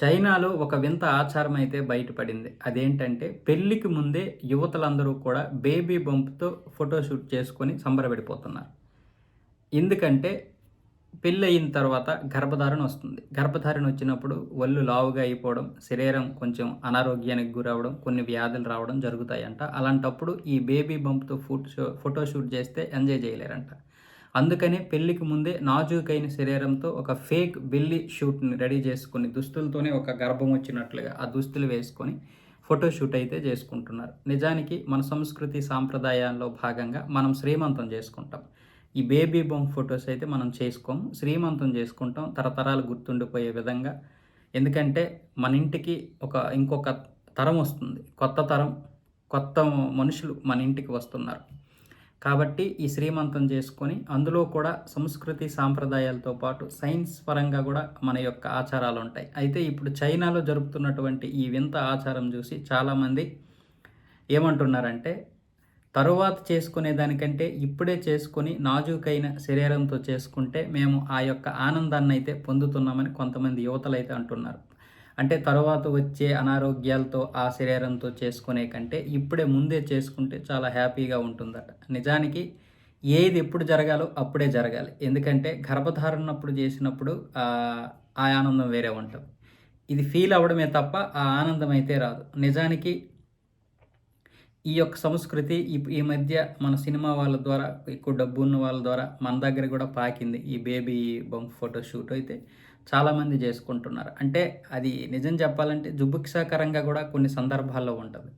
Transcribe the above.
చైనాలో ఒక వింత ఆచారం అయితే బయటపడింది. అదేంటంటే పెళ్ళికి ముందే యువతలందరూ కూడా బేబీ బంప్తో ఫోటోషూట్ చేసుకొని సంబరపడిపోతున్నారు. ఎందుకంటే పెళ్ళి అయిన తర్వాత గర్భధారణ వస్తుంది. గర్భధారణ వచ్చినప్పుడు ఒళ్ళు లావుగా అయిపోవడం శరీరం కొంచెం అనారోగ్యానికి గురవడం కొన్ని వ్యాధులు రావడం జరుగుతాయంట. అలాంటప్పుడు ఈ బేబీ బంప్తో ఫోటో ఫోటోషూట్ చేస్తే ఎంజాయ్ చేయలేరంట. అందుకనే పెళ్ళికి ముందే నాజూకైన శరీరంతో ఒక ఫేక్ బెల్లి షూట్ని రెడీ చేసుకుని దుస్తులతోనే ఒక గర్భం వచ్చినట్లుగా ఆ దుస్తులు వేసుకొని ఫోటోషూట్ అయితే చేసుకుంటున్నారు. నిజానికి మన సంస్కృతి సాంప్రదాయాల్లో భాగంగా మనం శ్రీమంతం చేసుకుంటాం. ఈ బేబీ బొమ్మ ఫొటోస్ అయితే మనం చేసుకోము. శ్రీమంతం చేసుకుంటాం. తరతరాలు గుర్తుండిపోయే విధంగా. ఎందుకంటే మన ఇంటికి ఒక ఇంకొక తరం వస్తుంది. కొత్త తరం కొత్త మనుషులు మన ఇంటికి వస్తున్నారు. కాబట్టి ఈ శ్రీమంతం చేసుకొని అందులో కూడా సంస్కృతి సాంప్రదాయాలతో పాటు సైన్స్ పరంగా కూడా మన యొక్క ఆచారాలు ఉంటాయి. అయితే ఇప్పుడు చైనాలో జరుపుతున్నటువంటి ఈ వింత ఆచారం చూసి చాలామంది ఏమంటున్నారంటే తరువాత చేసుకునే దానికంటే ఇప్పుడే చేసుకొని నాజూకైన శరీరంతో చేసుకుంటే మేము ఆ యొక్క ఆనందాన్ని అయితే పొందుతున్నామని కొంతమంది యువతలు అయితే అంటున్నారు. అంటే తర్వాత వచ్చే అనారోగ్యాలతో ఆ శరీరంతో చేసుకునే కంటే ఇప్పుడే ముందే చేసుకుంటే చాలా హ్యాపీగా ఉంటుందట. నిజానికి ఏది ఎప్పుడు జరగాలో అప్పుడే జరగాలి. ఎందుకంటే గర్భధారణప్పుడు చేసినప్పుడు ఆ ఆనందం వేరే ఉంటుంది. ఇది ఫీల్ అవ్వడమే తప్ప ఆ ఆనందం అయితే రాదు. నిజానికి ఈ యొక్క సంస్కృతి ఈ మధ్య మన సినిమా వాళ్ళ ద్వారా ఎక్కువ డబ్బు ఉన్న వాళ్ళ ద్వారా మన దగ్గర కూడా పాకింది. ఈ బేబీ బొమ్మ ఫోటో షూట్ అయితే చాలామంది చేసుకుంటున్నారు. అంటే అది నిజం చెప్పాలంటే జుబుక్సాకరంగా కూడా కొన్ని సందర్భాల్లో ఉంటుంది.